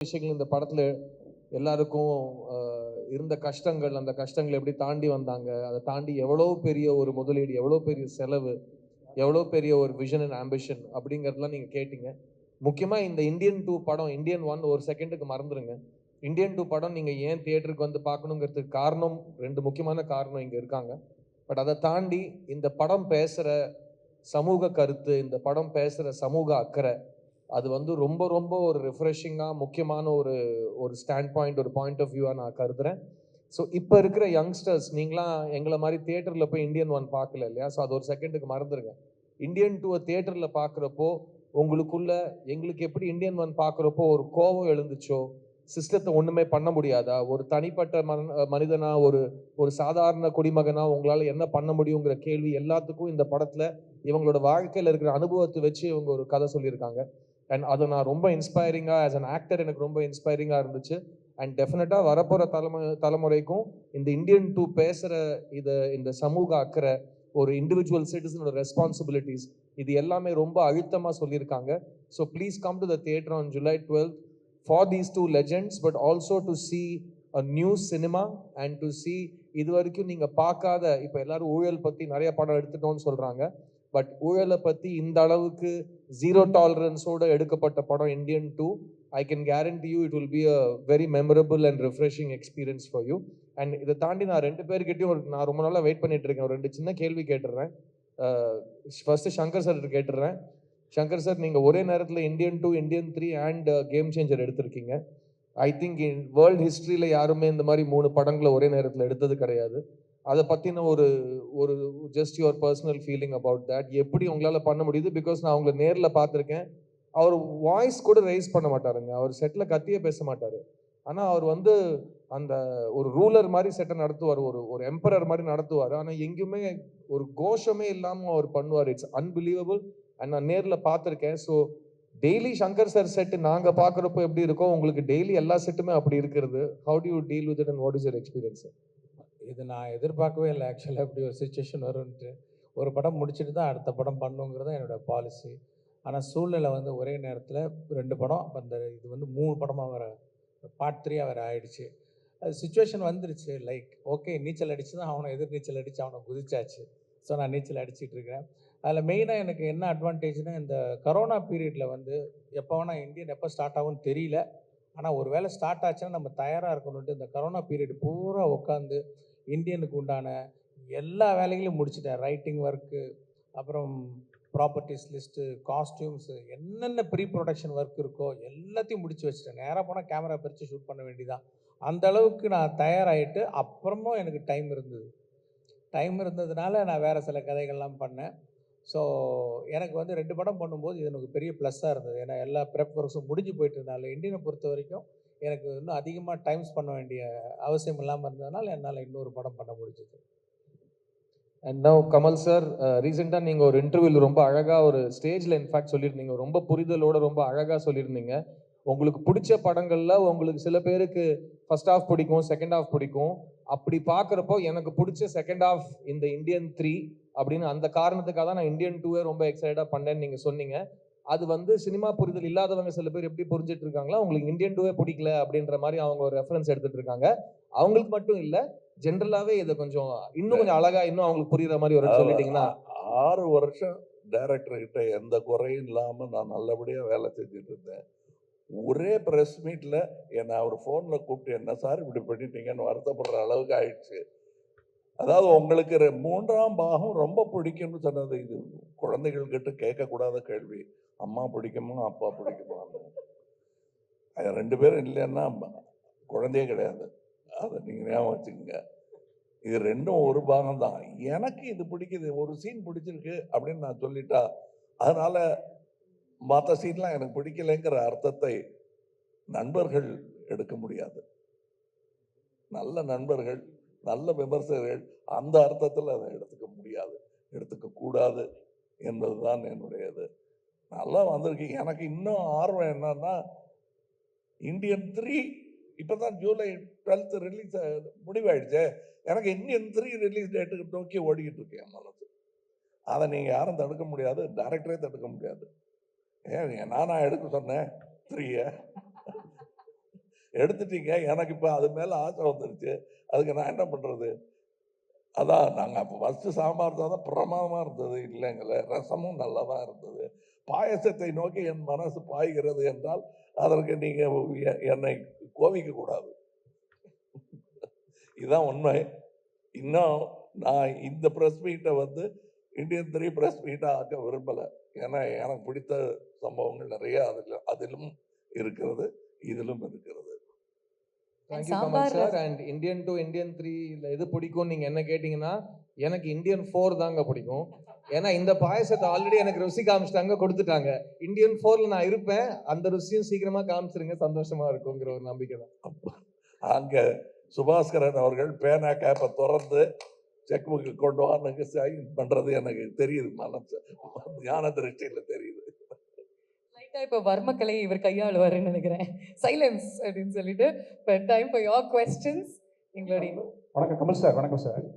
விஷயங்கள் இந்த படத்தில் எல்லாருக்கும் இருந்த கஷ்டங்கள் அந்த கஷ்டங்களை எப்படி தாண்டி வந்தாங்க அதை தாண்டி எவ்வளோ பெரிய ஒரு முதலீடு எவ்வளோ பெரிய செலவு எவ்வளோ பெரிய ஒரு விஷன் அண்ட் ஆம்பிஷன் அப்படிங்கிறதெல்லாம் நீங்கள் கேட்டிங்க. முக்கியமாக இந்த இந்தியன் டூ படம் இந்தியன் ஒன் ஒரு செகண்டுக்கு மறந்துடுங்க இந்தியன் டூ படம் நீங்கள் ஏன் தியேட்டருக்கு வந்து பார்க்கணுங்கிறதுக்கு காரணம் ரெண்டு முக்கியமான காரணம் இங்கே இருக்காங்க. பட் அதை தாண்டி இந்த படம் பேசுகிற சமூக கருத்து இந்த படம் பேசுகிற சமூக அக்கறை அது வந்து ரொம்ப ரொம்ப ஒரு ரிஃப்ரெஷிங்காக முக்கியமான ஒரு ஒரு ஸ்டாண்ட் பாயிண்ட் ஒரு பாயிண்ட் ஆஃப் வியூவாக நான் கருதுறேன். ஸோ இப்போ இருக்கிற யங்ஸ்டர்ஸ் நீங்களாம் எங்களை மாதிரி தியேட்டரில் போய் இந்தியன் ஒன் பார்க்கல இல்லையா? ஸோ அது ஒரு செகண்டுக்கு மறந்துடுங்க இந்தியன் டூவை தியேட்டரில் பார்க்குறப்போ உங்களுக்குள்ள எங்களுக்கு எப்படி இந்தியன் ஒன் பார்க்குறப்போ ஒரு கோபம் எழுந்துச்சோ சிஸ்டத்தை ஒன்றுமே பண்ண முடியாதா? ஒரு தனிப்பட்ட மன மனிதனா ஒரு ஒரு சாதாரண குடிமகனா உங்களால் என்ன பண்ண முடியுங்கிற கேள்வி எல்லாத்துக்கும் இந்த படத்தில் இவங்களோட வாழ்க்கையில் இருக்கிற அனுபவத்தை வச்சு இவங்க ஒரு கதை சொல்லியிருக்காங்க. அண்ட் அது நான் ரொம்ப இன்ஸ்பைரிங்காக ஆஸ் அன் ஆக்டர் எனக்கு ரொம்ப இன்ஸ்பைரிங்காக இருந்துச்சு. அண்ட் டெஃபினட்டாக வரப்போகிற தலைமு தலைமுறைக்கும் இந்த இந்தியன் டூ பேசுகிற இது இந்த சமூக அக்கறை ஒரு இண்டிவிஜுவல் சிட்டிசனோட ரெஸ்பான்சிபிலிட்டிஸ் இது எல்லாமே ரொம்ப அழுத்தமாக சொல்லியிருக்காங்க. So please come to the theatre on July twelfth for these two legends but also to see a new cinema and to see இது வரைக்கும் நீங்கள் பார்க்காத இப்போ எல்லாரும் ஊழல் பற்றி நிறைய படம் எடுத்துட்டோம்னு சொல்கிறாங்க பட் ஊழலை பற்றி இந்த அளவுக்கு ஜீரோ டாலரன்ஸோட எடுக்கப்பட்ட படம் Indian two I can guarantee you it will be a very memorable and refreshing experience for you and இதை தாண்டி நான் ரெண்டு பேர்கிட்டையும் ஒரு நான் ரொம்ப நாளாக வெயிட் பண்ணிட்டு இருக்கேன். ஒரு ரெண்டு சின்ன கேள்வி கேட்டுடுறேன் ஃபர்ஸ்ட் சங்கர் சார் கேட்டுடுறேன் சங்கர் சார் நீங்கள் ஒரே நேரத்தில் Indian two Indian three and game changer எடுத்திருக்கீங்க. ஐ திங்க் இன் வேர்ல்ட் ஹிஸ்ட்ரியில் யாருமே இந்த மாதிரி மூணு படங்களை ஒரே நேரத்தில் எடுத்தது கிடையாது. அதை பற்றின ஒரு ஒரு just your personal feeling about that எப்படி உங்களால் பண்ண முடியுது? பிகாஸ் நான் அவங்களை நேரில் பார்த்துருக்கேன். அவர் வாய்ஸ் கூட ரைஸ் பண்ண மாட்டாருங்க. அவர் செட்டில் கத்தியே பேச மாட்டார். ஆனால் அவர் வந்து அந்த ஒரு ரூலர் மாதிரி செட்டை நடத்துவார். ஒரு ஒரு எம்பரர் மாதிரி நடத்துவார். ஆனால் எங்கேயுமே ஒரு கோஷமே இல்லாமல் அவர் பண்ணுவார். இட்ஸ் அன்பிலீவபிள் அண்ட் நான் நேரில் பார்த்துருக்கேன். So daily Shankar sir set நாங்கள் பார்க்குறப்போ எப்படி இருக்கோ உங்களுக்கு டெய்லி எல்லா செட்டுமே அப்படி இருக்கிறது. How do you deal with it and what is your experience இது நான் எதிர்பார்க்கவே இல்லை ஆக்சுவலாக இப்படி ஒரு சுச்சுவேஷன் வரும்ன்ட்டு. ஒரு படம் முடிச்சுட்டு தான் அடுத்த படம் பண்ணுங்கிறது தான் என்னோட பாலிசி ஆனால் சூழ்நிலை வந்து ஒரே நேரத்தில் ரெண்டு படம் அப்போ அந்த இது வந்து மூணு படமாக வர பார்ட் த்ரீயாக வேறு ஆயிடுச்சு. அது சுச்சுவேஷன் வந்துருச்சு லைக் ஓகே நீச்சல் அடிச்சு தான் அவனை எதிர் நீச்சல் அடித்து அவனை குதிச்சாச்சு. ஸோ நான் நீச்சல் அடிச்சிட்டு இருக்கிறேன். அதில் மெயினாக எனக்கு என்ன அட்வான்டேஜ்னால் இந்த கரோனா பீரியடில் வந்து எப்போ வேணால் இந்தியன் எப்போ ஸ்டார்ட் ஆகும்னு தெரியல. ஆனால் ஒரு வேளை ஸ்டார்ட் ஆச்சுன்னா நம்ம தயாராக இருக்கணுன்ட்டு இந்த கரோனா பீரியட் பூரா உட்காந்து இந்தியனுக்கு உண்டான எல்லா வேலைகளையும் முடிச்சிட்டேன். ரைட்டிங் ஒர்க்கு அப்புறம் ப்ராப்பர்ட்டிஸ் லிஸ்ட்டு காஸ்டியூம்ஸு என்னென்ன ப்ரீ ப்ரொடக்ஷன் ஒர்க் இருக்கோ எல்லாத்தையும் முடிச்சு வச்சுட்டேன். நேராக போனால் கேமரா பிரித்து ஷூட் பண்ண வேண்டியதான் அந்த அளவுக்கு நான் தயாராகிட்டு அப்புறமும் எனக்கு டைம் இருந்தது. டைம் இருந்ததுனால நான் வேறு சில கதைகள்லாம் பண்ணேன். ஸோ எனக்கு வந்து ரெண்டு படம் பண்ணும்போது இது எனக்கு பெரிய ப்ளஸ்ஸாக இருந்தது. ஏன்னா எல்லா ப்ரெப் ஒர்க்ஸும் முடிஞ்சு போயிட்டு இருந்தால இந்தியனை பொறுத்த வரைக்கும் எனக்கு இன்னும் அதிகமாக டைம்ஸ் பண்ண வேண்டிய அவசியம் இல்லாமல் இருந்ததுனால என்னால் இன்னொரு படம் பண்ண முடிஞ்சது. அண்ட் நவ் கமல் சார் ரீசெண்டாக நீங்கள் ஒரு இன்டர்வியூவில் ரொம்ப அழகாக ஒரு ஸ்டேஜில் இன்ஃபேக்ட் சொல்லியிருந்தீங்க. ரொம்ப புரிதலோட ரொம்ப அழகாக சொல்லியிருந்தீங்க. உங்களுக்கு பிடிச்ச படங்களில் உங்களுக்கு சில பேருக்கு ஃபர்ஸ்ட் ஹாஃப் பிடிக்கும் செகண்ட் ஹாஃப் பிடிக்கும். அப்படி பார்க்குறப்போ எனக்கு பிடிச்ச செகண்ட் ஹாஃப் இந்த இந்தியன் த்ரீ அப்படின்னு அந்த காரணத்துக்காக தான் நான் இந்தியன் டூவே ரொம்ப எக்ஸைட்டாக பண்ணேன்னு நீங்கள் சொன்னீங்க. அது வந்து சினிமா புரிதல் இல்லாதவங்க சில பேர் எப்படி புரிஞ்சிட்டு இருக்காங்களா உங்களுக்கு இந்தியன் டூவே பிடிக்கல அப்படின்ற மாதிரி அவங்க ஒரு ரெஃபரன்ஸ் எடுத்துட்டு இருக்காங்க அவங்களுக்கு மட்டும் இல்லை ஜென்ரலாகவே இதை கொஞ்சம் இன்னும் கொஞ்சம் அழகா இன்னும் அவங்களுக்கு புரியுற மாதிரி ஒரு சொல்லிட்டீங்கன்னா ஆறு வருஷம் டைரக்டர் கிட்ட எந்த குறையும் இல்லாம நான் நல்லபடியா வேலை செஞ்சுட்டு இருந்தேன் ஒரே ப்ரெஸ் மீட்ல என்னை அவர் ஃபோன்ல கூப்பிட்டு என்ன சார் இப்படி பண்ணிட்டீங்கன்னு வருத்தப்படுற அளவுக்கு ஆயிடுச்சு. அதாவது உங்களுக்கு ரெ- மூன்றாம் பாகம் ரொம்ப பிடிக்கும்னு சொன்னது இது. குழந்தைகள் கிட்ட கேட்கக்கூடாத கேள்வி. அம்மா பிடிக்குமா அப்பா பிடிக்குமா? அது ரெண்டு பேரும் இல்லைன்னா குழந்தையே கிடையாது. அதை நீங்கள் ஞாபகம் வச்சுக்கோங்க. இது ரெண்டும் ஒரு பாகம் தான். எனக்கு இது பிடிக்குது ஒரு சீன் பிடிச்சிருக்கு அப்படின்னு நான் சொல்லிட்டா அதனால் மற்ற சீன்லாம் எனக்கு பிடிக்கலைங்கிற அர்த்தத்தை நண்பர்கள் எடுக்க முடியாது. நல்ல நண்பர்கள் நல்ல விமர்சகர்கள் அந்த அர்த்தத்தில் அதை எடுத்துக்க முடியாது. எடுத்துக்க கூடாது என்பதுதான் என்னுடைய இது நல்லா வந்திருக்கு. எனக்கு இன்னும் ஆர்வம் என்னன்னா இந்தியன் த்ரீ இப்போ தான் ஜூலை டுவெல்த்து ரிலீஸ் முடிவாயிடுச்சே. எனக்கு இந்தியன் த்ரீ ரிலீஸ் டேட்டுக்கு நோக்கி ஓடிக்கிட்டு இருக்கேன் மனசு. அதை நீங்கள் யாரும் தடுக்க முடியாது. டேரக்டரே தடுக்க முடியாது. ஏன் நான் எடுக்க சொன்னேன் த்ரீயை எடுத்துட்டீங்க. எனக்கு இப்போ அது மேலே ஆசை வந்துருச்சு. அதுக்கு நான் என்ன பண்ணுறது அதான் நாங்கள் அப்போ ஃபஸ்ட்டு சாம்பார் தான் பிரமாதமாக இருந்தது. இல்லைங்களே ரசமும் நல்லா தான் இருந்தது. பாயசத்தை நோக்கி என் மனசு பாய்கிறது என்றால் அதற்கு நீங்கள் என்னை கோவிக்கக்கூடாது இதுதான் உண்மை. இன்னும் நான் இந்த ப்ரெஸ் மீட்டை வந்து இந்தியன் த்ரீ ப்ரெஸ் மீட்டாக ஆக்க விரும்பலை. ஏன்னா எனக்கு பிடித்த சம்பவங்கள் நிறைய அதில் அதிலும் இருக்கிறது இதிலும் இருக்கிறது. Thank you Kamal sambar sir and Indian two Indian three இது பிடிக்கும் நீங்க என்ன கேட்டீங்கன்னா எனக்கு இந்தியன் ஃபோர் தாங்க பிடிக்கும். ஏன்னா இந்த பாயசத்தை ஆல்ரெடி எனக்கு ருசி காமிச்சிட்டாங்க கொடுத்துட்டாங்க. இந்தியன் ஃபோர்ல நான் இருப்பேன். அந்த ருசியும் சீக்கிரமா காமிச்சிருங்க. சந்தோஷமா இருக்குங்கிற ஒரு நம்பிக்கை தான். அங்கே சுபாஸ்கரன் அவர்கள் பேனா கேப்பை திறந்து செக் புக்கு கொண்டு வான்னு சைன் பண்ணுறது எனக்கு தெரியுது. மனசு ஞான திருஷ்டியில் தெரியுது. லைட்டா இப்போ வர்மக்கலை இவர் கையாளுவாருன்னு நினைக்கிறேன். சைலன்ஸ் அப்படின்னு சொல்லிட்டு டைம் ஃபார் யோர் கொஸ்டின்ஸ் எங்களுடைய வணக்கம் கமல் சார் வணக்கம் சார்